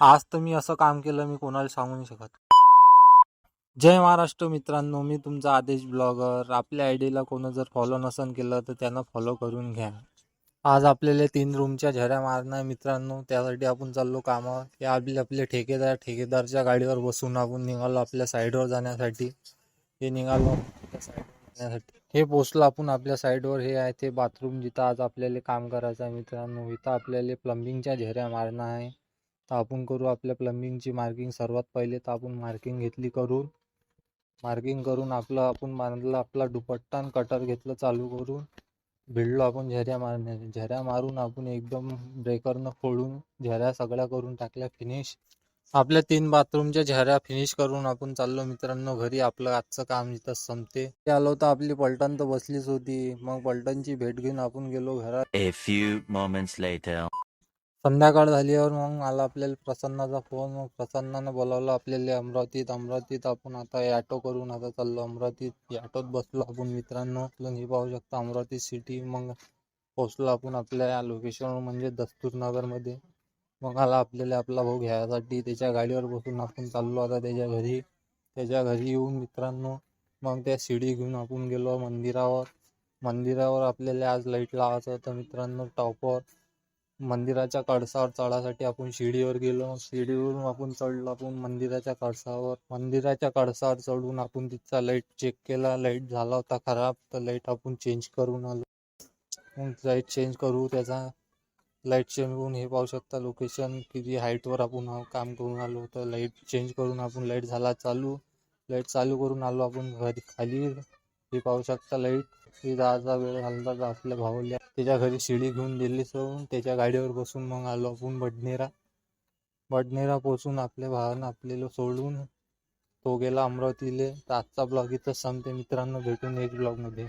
आज तर मी असं काम केलं मी कोणाला सांगू नाही शकत. जय महाराष्ट्र मित्रांनो मी तुमचा आदेश ब्लॉगर. आपल्या आय डीला कोणं जर फॉलो नसन केलं तर त्यांना फॉलो करून घ्या. आज आपल्याला तीन रूमच्या झऱ्या मारणार मित्रांनो. त्यासाठी आपण चाललो कामावर. हे आपले आपले ठेकेदार ठेकेदारच्या गाडीवर बसून आपण निघालो आपल्या साईडवर जाण्यासाठी. हे निघालो साईडवर जाण्यासाठी. हे पोचलो आपण आपल्या साईडवर हे आहे ते बाथरूम जिथं आज आपल्याला काम करायचं आहे मित्रांनो. इथं आपल्याला प्लंबिंगच्या झऱ्या मारणं आहे. तर आपण करू आपल्या प्लंबिंगची मार्किंग सर्वात पहिले तर आपण मार्किंग घेतली करून मार्किंग करून आपलं आपण मारला आपला दुपट्टा आणि कटर घेतलं चालू करून भिडलो आपण झऱ्या मारण्या झऱ्या मारून आपण एकदम ब्रेकरनं फोडून झऱ्या सगळ्या करून टाकल्या फिनिश आपल्या तीन बाथरूमच्या झऱ्या फिनिश करून आपण चाललो मित्रांनो घरी आपलं आजचं काम इथं संपते. ते आलो तर आपली पलटण तर बसलीच होती मग पलटणची भेट घेऊन आपण गेलो घरात. संध्याकाळ झाल्यावर मग आला आपल्याला प्रसन्नाचा फोन मग प्रसन्नानं बोलावलं आपल्याला अमरावतीत. अमरावतीत आपण आता ॲटो करून आता चाललो. अमरावतीत ॲटोत बसलो आपण मित्रांनो. हे पाहू शकता अमरावती सिटी मग पोचलो आपण आपल्या लोकेशनवर म्हणजे दस्तूरनगरमध्ये मग आला आपल्याला आपला भाऊ घ्यायसाठी. त्याच्या गाडीवर बसून आपण चाललो आता त्याच्या घरी. त्याच्या घरी येऊन मित्रांनो मग त्या शिडी घेऊन आपण गेलो मंदिरावर. मंदिरावर आपल्याला आज लाइट लावायचं होतं मित्रांनो. टॉपवर मंदिराच्या कळसावर चढासाठी आपण शिडीवर गेलो. शिडीवरून आपण चढलो. आपण मंदिराच्या कळसावर मंदिराच्या कळसावर चढून आपण तिथचा लाइट चेक केला. लाइट झाला होता खराब. तर लाइट आपण चेंज करून आलो. मग लाइट चेंज करू. त्याचा लाइट चेंज करून हे पाहू शकता लोकेशन किती हाईटवर आपण काम करून आलो. तर लाइट चेंज करून आपण लाइट झाला चालू. लाइट चालू करून आलो आपण घरी खाली. हे पाहू शकता लाइट. हे जायचा वेळ झाला तर आपल्या भाऊला त्याच्या घरी शिडी घेऊन दिली सोडून त्याच्या गाडीवर बसून मग आलो आपण बडनेरा. बडनेरा पोचून आपल्या भावानं आपल्याला सोडून तो गेला अमरावतीले. तर आजचा ब्लॉग इथंच संपते मित्रांनो. भेटून एक ब्लॉगमध्ये